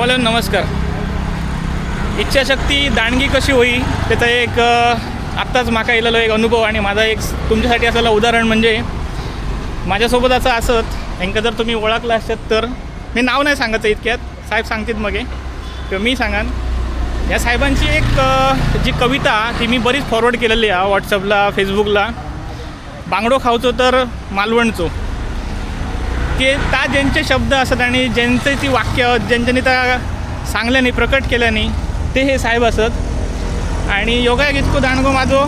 गावाला नमस्कार. इच्छाशक्ती दांडगी कशी होई त्याचा एक आत्ताच माका येलेलो एक अनुभव आणि माझा एक तुमच्यासाठी असलेलं उदाहरण म्हणजे माझ्यासोबत असं असत त्यांका जर तुम्ही ओळखला असत तर मी नाव नाही सांगायचं इतक्यात साहेब सांगतील मग किंवा मी सांगान. या साहेबांची एक जी कविता ती मी बरीच फॉरवर्ड केलेली आहे व्हॉट्सअपला फेसबुकला बांगडो खावचो तर मालवणचो. ते ता ज्यांचे शब्द असत आणि ज्यांचे ती वाक्य ज्यांच्यानी त्या सांगल्यानी प्रकट केल्यानी ते हे साहेब असत. आणि योगायोग इतको दाणगो माझो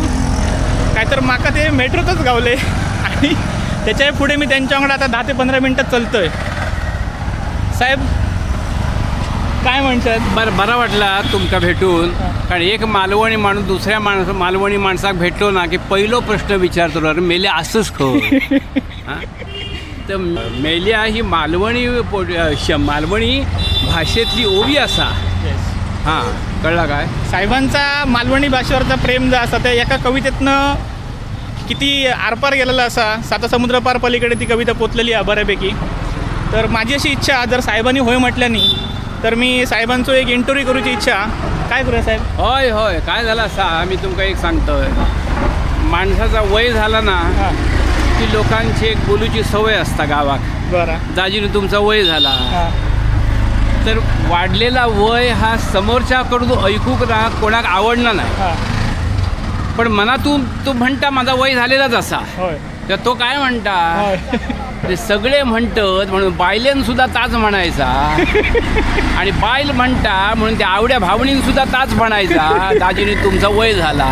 काय तर माका ते मेट्रोतच गावले. आणि त्याच्या पुढे मी त्यांच्याकडे आता दहा ते पंधरा मिनटात चालतोय. साहेब काय म्हणतात? बरं बरा वाटला तुमका भेटून. कारण एक मालवणी माणूस दुसऱ्या माणूस मालवणी माणसाक भेटलो ना की पहिलो प्रश्न विचारतो मेले असंच खो? तर मेल्या ही मालवणी पो- मालवणी भाषेतली ओवी असा. हां कळला काय? साहेबांचा मालवणी भाषेवरचा प्रेम जो असा त्या एका कवितेतनं किती आरपार गेलेला असा साता समुद्र पार पलीकडे ती कविता पोचलेली आहे बऱ्यापैकी. तर माझी अशी इच्छा जर साहेबांनी होय म्हटल्यानी तर मी साहेबांचो एक इंटरव्ह्यू करूची इच्छा. काय करूया साहेब? होय होय. काय झालं असा? मी तुमका एक सांगतोय. माणसाचा वय झाला ना की लोकांची एक बोलूची सवय असता गावात. बरं. दाजीने तुमचा वय झाला. हां. तर वाढलेला वय हा समोरच्याकडून ऐकूक ना कोणाक आवडणार नाही. हां. पण मनातून तो म्हणता माझा वय झालेलाच असा. होय. तर तो काय म्हणता? ते सगळे म्हणतात म्हणून बायलेन सुद्धा ताच म्हणायचा. आणि बायल म्हणता म्हणून त्या आवड्या भावनीन सुद्धा ताच म्हणायचा. दाजीने तुमचा वय झाला.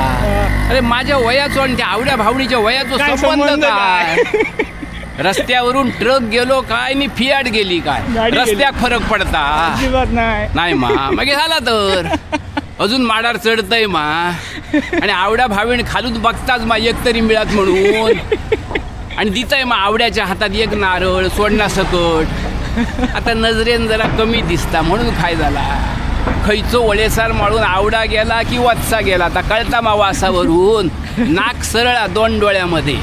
अरे माझ्या वयाचो आणि त्या आवड्या भावनीच्या वयाचो काय संबंध संबंध काय? रस्त्यावरून ट्रक गेलो काय आणि फियाट गेली काय? गाडी गेली. रस्त्यात फरक पडता? अजिबात नाही. नाही मा. मग झाला तर. अजून माडार चढतय मा. आणि आवड्या भावीण खालून बघताच मा एक तरी मिळत म्हणून. आणि दिसतंय मग आवड्याच्या हातात एक नारळ सोडणा सकट. आता नजरेन जरा कमी दिसता म्हणून काय झाला. खयचो वळेसार माळून आवडा गेला की वत्सा गेला? आता कळता मा वासावरून. नाक सरळा दोन डोळ्यामध्ये.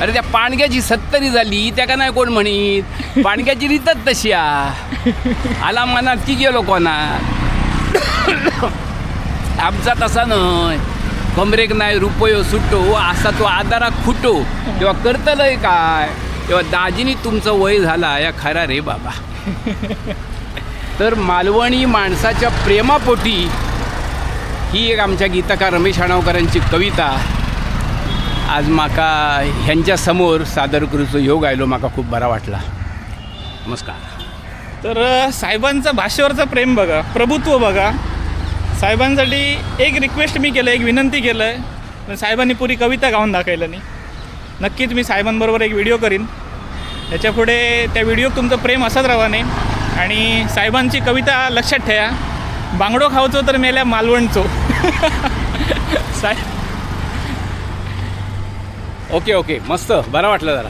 अरे त्या पाणग्याची सत्तरी झाली त्या का नाही कोण म्हणीत? पाणग्याची रीतच तशी आला मनात की गेलो कोणा आमचा तसा नाही कमरेक नाही रुपयो सुटो हो, असा तो आदारा खुटो तेव्हा करतलंय काय? तेव्हा दाजीनी तुमचं वय झाला या खरा रे बाबा. तर मालवणी माणसाच्या प्रेमापोटी ही एक आमच्या गीतकार रमेश हाणावकरांची कविता. आज माका ह्यांच्या समोर सादर करूचो योग आयलो माका खूप बरा वाटला. नमस्कार. तर साहेबांचं भाषेवरचं प्रेम बघा प्रभुत्व बघा. साहेबांसाठी एक रिक्वेस्ट मी केलं एक विनंती केलं आहे पण साहेबांनी पुरी कविता गाऊन दाखवलं नाही. नक्कीच मी साहेबांबरोबर एक व्हिडिओ करीन. त्याच्यापुढे त्या व्हिडिओ तुमचं प्रेम असंच राहा नाही आणि साहेबांची कविता लक्षात ठेवा. बांगडो खावचो तर मेल्या मालवणचो. साहेब. Okay okay. मस्त. बरं वाटलं जरा.